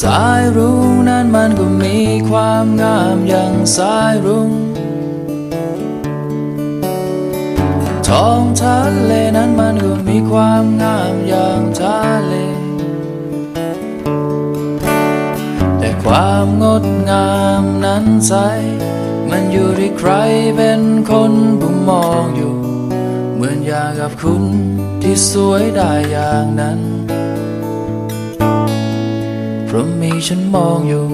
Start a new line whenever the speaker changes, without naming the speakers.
สายรุ้งนั้นมันก็มีความงามอย่างสายรุ้งท้องทะเลนั้นมันก็มีความงามอย่างทะเล แต่ความงดงามนั้นใส มันอยู่ที่ใครเป็นคนผู้มองอยู่ เหมือนอย่างกับคุณที่สวยได้อย่างนั้น เพราะมีฉันมองอยู่